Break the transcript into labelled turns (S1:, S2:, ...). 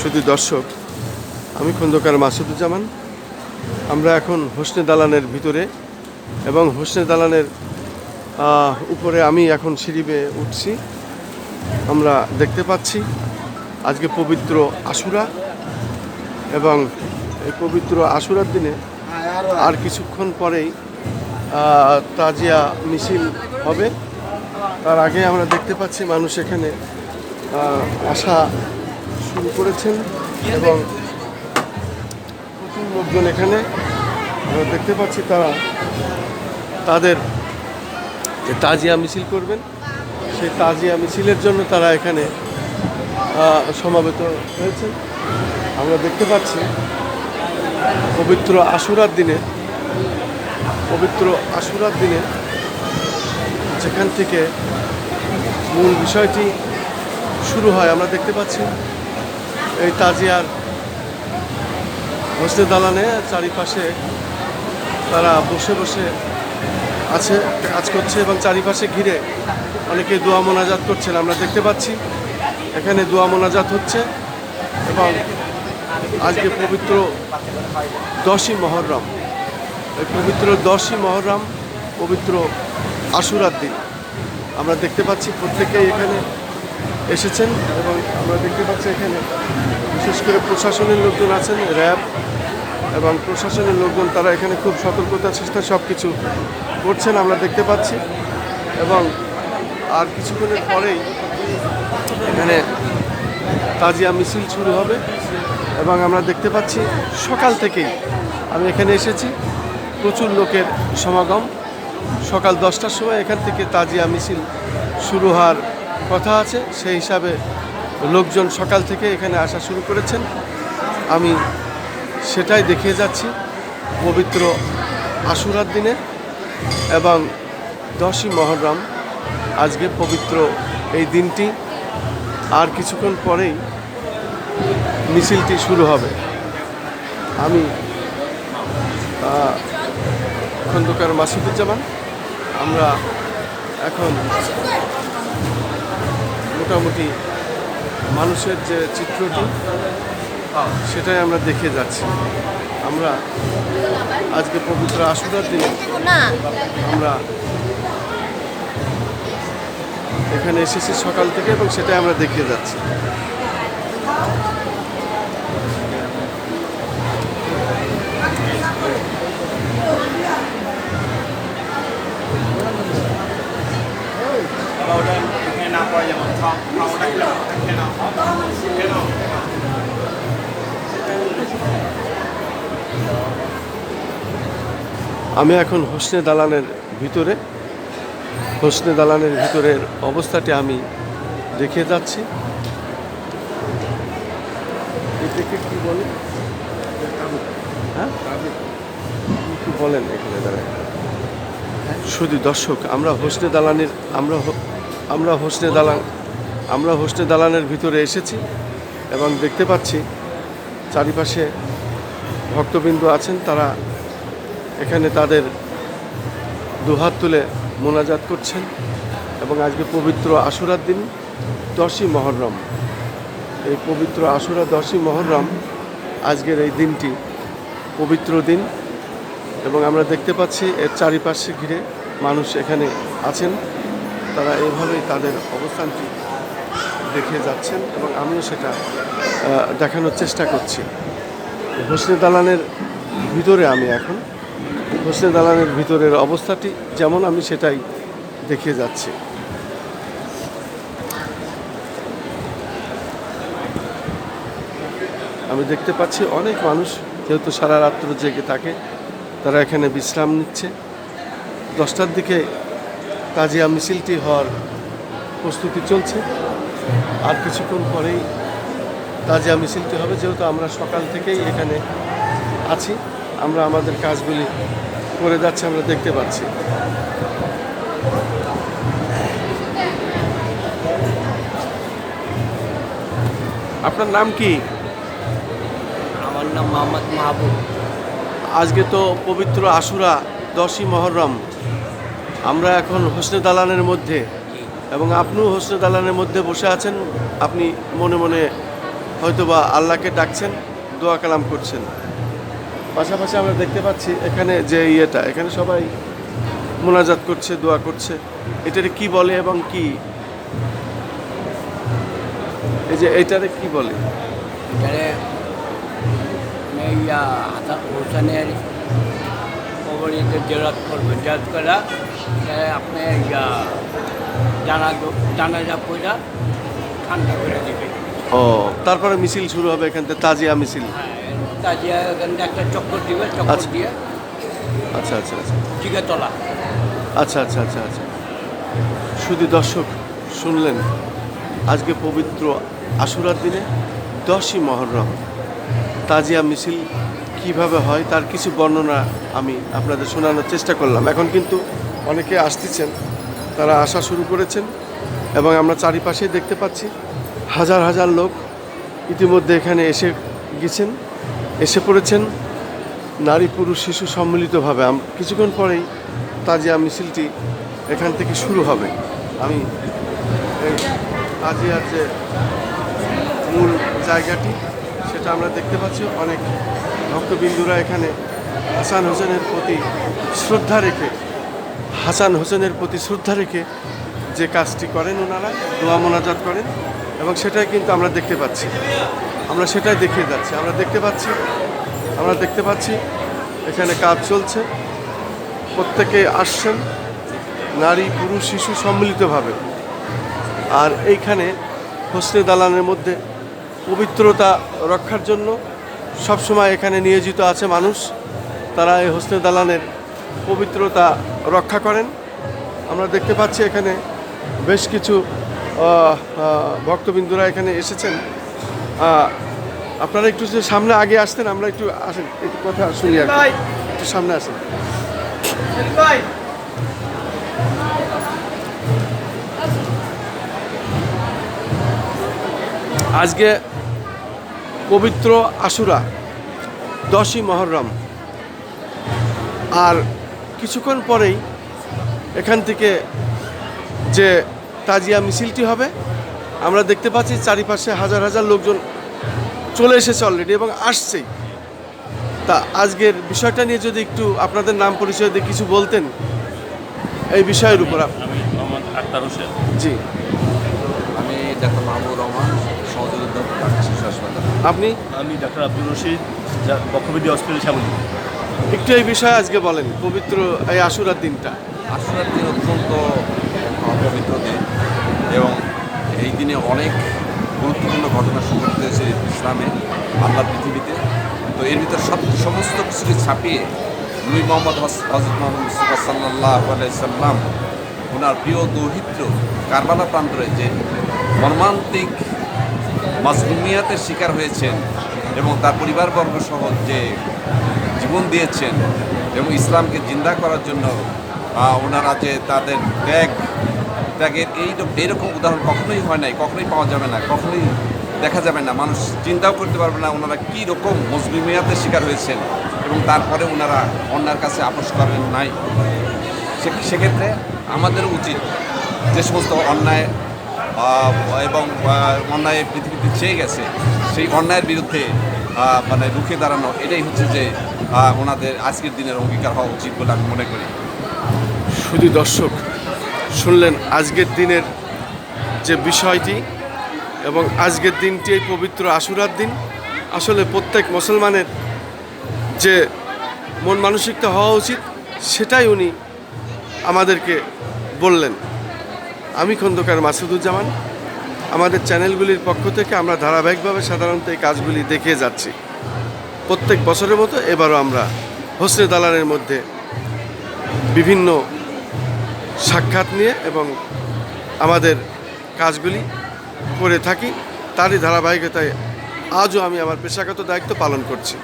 S1: শুধু দর্শক, আমি খন্দকার মাসুদুজ্জামান। আমরা এখন হোসনে দালানের ভিতরে এবং হোসনে দালানের উপরে আমি এখন সিঁড়ি বেয়ে উঠছি। আমরা দেখতে পাচ্ছি আজকে পবিত্র আশুরা এবং এই পবিত্র আশুরার দিনে আর কিছুক্ষণ পরেই তাজিয়া মিছিল হবে। তার আগে আমরা দেখতে পাচ্ছি মানুষ এখানে আসা শুরু করেছেন এবং প্রচুর লোকজন এখানে, আমরা দেখতে পাচ্ছি তারা তাদের যে তাজিয়া মিছিল করবেন, সেই তাজিয়া মিছিলের জন্য তারা এখানে সমাবেত হয়েছে আমরা দেখতে পাচ্ছি পবিত্র আশুরার দিনে, পবিত্র আশুরার দিনে যেখান থেকে মূল বিষয়টি শুরু হয়, আমরা দেখতে পাচ্ছি এই তাজিয়ার হোসনে দালানে চারিপাশে তারা বসে বসে আছে, কাজ করছে এবং চারিপাশে ঘিরে অনেকে দোয়া মোনাজাত করছেন। আমরা দেখতে পাচ্ছি, এখানে দোয়া মোনাজাত হচ্ছে এবং আজকে পবিত্র দশই মহরম। এই পবিত্র দশই মহরম, পবিত্র আশুরার দিন। আমরা দেখতে পাচ্ছি প্রত্যেকেই এখানে এসেছেন এবং আমরা দেখতে পাচ্ছি এখানে বিশেষ করে প্রশাসনের লোকজন আছেন, র্যাব এবং প্রশাসনের লোকজন, তারা এখানে খুব সতর্কতার চেষ্টা সব কিছু করছেন আমরা দেখতে পাচ্ছি এবং আর কিছুক্ষণের পরেই এখানে তাজিয়া মিছিল শুরু হবে এবং আমরা দেখতে পাচ্ছি সকাল থেকেই আমি এখানে এসেছি, প্রচুর লোকের সমাগম। সকাল দশটার সময় এখান থেকে তাজিয়া মিছিল শুরু হওয়ার কথা আছে, সেই হিসাবে লোকজন সকাল থেকে এখানে আসা শুরু করেছেন। আমি সেটাই দেখিয়ে যাচ্ছি, পবিত্র আশুরার দিনে এবং দশই মহরম আজকে পবিত্র এই দিনটি। আর কিছুক্ষণ পরেই মিছিলটি শুরু হবে। আমি খন্দকার মাসুদুজ্জামান, আমরা এখন মোটামুটি মানুষের যে চিত্রটি সেটাই আমরা দেখে যাচ্ছি। আমরা আজকে পবিত্র আশুরার দিনে আমরা এখানে এসেছি সকাল থেকে এবং সেটাই আমরা দেখিয়ে যাচ্ছি।
S2: Kalau
S1: আমি এখন হোসনে দালানের ভিতরে। হোসনে দালানের ভিতরের অবস্থাটি আমি দেখে যাচ্ছি। হ্যাঁ? বলেন এখানে দাঁড়ায় শুধু দর্শক, আমরা হোসনে দালানের আমরা আমরা হোসনে দালান আমরা হোস্টেল দালানের ভিতরে এসেছি এবং দেখতে পাচ্ছি চারিপাশে ভক্তবিন্দু আছেন, তারা এখানে তাদের দুহাত তুলে মোনাজাত করছেন এবং আজকে পবিত্র আশুরার দিন, দশই মহরম। এই পবিত্র আশুরা, দশই মহরম আজকের এই দিনটি পবিত্র দিন এবং আমরা দেখতে পাচ্ছি এর চারিপাশে ঘিরে মানুষ এখানে আছেন। তারা এইভাবেই তাদের অবস্থানটি দেখে যাচ্ছেন এবং আমিও সেটা দেখানোর চেষ্টা করছি। হোসনে দালানের ভিতরে আমি এখন। হোসনে দালানের ভিতরের অবস্থাটি যেমন আমি সেটাই দেখিয়ে যাচ্ছি। আমি দেখতে পাচ্ছি অনেক মানুষ, যেহেতু সারা রাত্র জেগে থাকে, তারা এখানে বিশ্রাম নিচ্ছে। দশটার দিকে তাজিয়া মিছিলটি হওয়ার প্রস্তুতি চলছে। আর কিছুক্ষণ পরেই তাজিয়া মিছিলটি হবে যেহেতু আমরা সকাল থেকেই এখানে আছি। আমরা আমাদের কাজগুলি করে যাচ্ছি আমরা দেখতে পাচ্ছি। আপনার নাম কি?
S3: আমার নাম মোহাম্মদ মাহবুব।
S1: আজকে তো পবিত্র আশুরা দশই মহরম। আমরা এখন হোসনে দালানের মধ্যে। এবং আপনিও হোসনে দালানের মধ্যে বসে আছেন। আপনি মনে মনে হয়তোবা আল্লাহকে ডাকছেন, দোয়া কালাম করছেন। পাশাপাশি আমরা দেখতে পাচ্ছি এখানে যে ইয়েটা, এখানে সবাই মোনাজাত করছে, দোয়া করছে। এটারে কি বলে এবং কি? এই যে এইটারে কি বলে?
S3: হাসান হোসেনের কবরীতে জেরাত করবে জেরাত করা আপনি জানা জানাজা পয়সা ঠান্ডা করে দেবে
S1: ও তারপরে মিছিল শুরু হবে এখান থেকে তাজিয়া মিছিল।
S3: হ্যাঁ তাজিয়া এখান থেকে একটা চক্কর দিবে চক্কর
S1: আচ্ছা।
S3: দিয়ে
S1: আচ্ছা আচ্ছা আচ্ছা।
S3: জিগে তোলা।
S1: আচ্ছা আচ্ছা আচ্ছা আচ্ছা। শুধু দর্শক শুনলেন? আজকে পবিত্র আশুরার দিনে দশই মহরম। তাজিয়া মিছিল কীভাবে হয় তার কিছু বর্ণনা আমি আপনাদের শোনানোর চেষ্টা করলাম। এখন কিন্তু অনেকে আসতেছেন, তারা আসা শুরু করেছেন এবং আমরা চারিপাশে দেখতে পাচ্ছি হাজার হাজার লোক ইতিমধ্যে এখানে এসে গেছেন, এসে পড়েছেন। নারী পুরুষ শিশু সম্মিলিতভাবে। কিছুক্ষণ পরেই তাজিয়া মিছিলটি এখান থেকে শুরু হবে। আমি তাজিয়ার যে মূল জায়গাটি, সেটা আমরা দেখতে পাচ্ছি। অনেক ভক্তবিন্দুরা এখানে হাসান হোসেনের প্রতি শ্রদ্ধা রেখে, হাসান হোসেনের প্রতি শ্রদ্ধা রেখে যে কাজটি করেন ওনারা, দোয়া মোনাজাত করেন এবং সেটাই কিন্তু আমরা দেখতে পাচ্ছি। আমরা সেটাই দেখিয়ে যাচ্ছি। আমরা দেখতে পাচ্ছি, আমরা দেখতে পাচ্ছি এখানে কাজ চলছে। প্রত্যেকে আসছেন, নারী, পুরুষ, শিশু সম্মিলিতভাবে। আর এইখানে হোসনে দালানের মধ্যে পবিত্রতা রক্ষার জন্য সবসময় এখানে নিয়োজিত আছে মানুষ। তারা এই হোসনে দালানের পবিত্রতা রক্ষা করেন। আমরা দেখতে পাচ্ছি এখানে বেশ কিছু ভক্তবিন্দুরা এখানে এসেছেন। আপনারা একটু যদি সামনে আগে আসতেন আমরা একটু আসেন একটু কথা শুনি আর একটু সামনে আসেন। আজকে পবিত্র আশুরা দশই মহরম। আর কিছুক্ষণ পরেই এখান থেকে যে তাজিয়া মিছিলটি হবে আমরা দেখতে পাচ্ছি চারিপাশে হাজার হাজার লোকজন চলে এসেছে অলরেডি এবং আসছেই তা আজকের বিষয়টা নিয়ে যদি একটু আপনাদের নাম পরিচয় দিয়ে কিছু বলতেন এই বিষয়ের উপর
S4: আমি মোহাম্মদ আক্তার হোসেন।
S1: জি।
S5: আমি ডাক্তার মাহবুব
S1: আপনি?
S4: আমি ডাক্তার আব্দুল রশিদ যা বক্ষবিদ্যা হসপিটাল শ্যামলী
S1: একটু এই বিষয়ে আজকে বলেন পবিত্র এই আশুরার দিনটা।
S5: আশুরার দিন অত্যন্ত পবিত্র দিন এবং এই দিনে অনেক গুরুত্বপূর্ণ ঘটনা সংঘটিত হয়েছে ইসলামে আল্লাহ পৃথিবীতে। তো এর ভিতর সব সমস্ত কিছুকে ছাপিয়ে নবী মোহাম্মদ হজরত মোহাম্মদ মুস্তফা সাল্লাহ সাল্লাম ওনার প্রিয় দৌহিত্র কারবালা প্রান্তরে যে মর্মান্তিক মাজলুমিয়াতের শিকার হয়েছেন এবং তার পরিবারবর্গ সহ যে জীবন দিয়েছেন এবং ইসলামকে জিন্দা করার জন্য ওনারা যে তাদের ত্যাগ, ত্যাগের এই এইরকম উদাহরণ কখনোই হয় নাই, কখনোই পাওয়া যাবে না, কখনোই দেখা যাবে না, মানুষ চিন্তাও করতে পারবে না ওনারা কী রকম মজলুমিয়াতের শিকার হয়েছেন এবং তারপরে ওনারা অন্যার কাছে আপোষ করেন নাই। সেক্ষেত্রে আমাদের উচিত যে সমস্ত অন্যায় এবং অন্যায় পৃথিবীতে চেয়ে গেছে, সেই অন্যায়ের বিরুদ্ধে মানে রুখে দাঁড়ানো, এটাই হচ্ছে যে ওনাদের আজকের দিনের অঙ্গীকার হওয়া উচিত বলে আমি মনে করি।
S1: শুধু দর্শক, শুনলেন আজকের দিনের যে বিষয়টি এবং আজকের দিনটি এই পবিত্র আশুরার দিন। আসলে প্রত্যেক মুসলমানের যে মন মানসিকতা হওয়া উচিত, সেটাই উনি আমাদেরকে বললেন। আমি খন্দকার মাসুদুজ্জামান। আমাদের চ্যানেলগুলির পক্ষ থেকে আমরা ধারাবাহিকভাবে সাধারণত এই কাজগুলি দেখিয়ে যাচ্ছি। প্রত্যেক বছরের মতো এবারও আমরা হোসনে দালানের মধ্যে বিভিন্ন সাক্ষাৎ নিয়ে এবং আমাদের কাজগুলি করে থাকি। তারই ধারাবাহিকতায় আজও আমি আমার পেশাগত দায়িত্ব পালন করছি।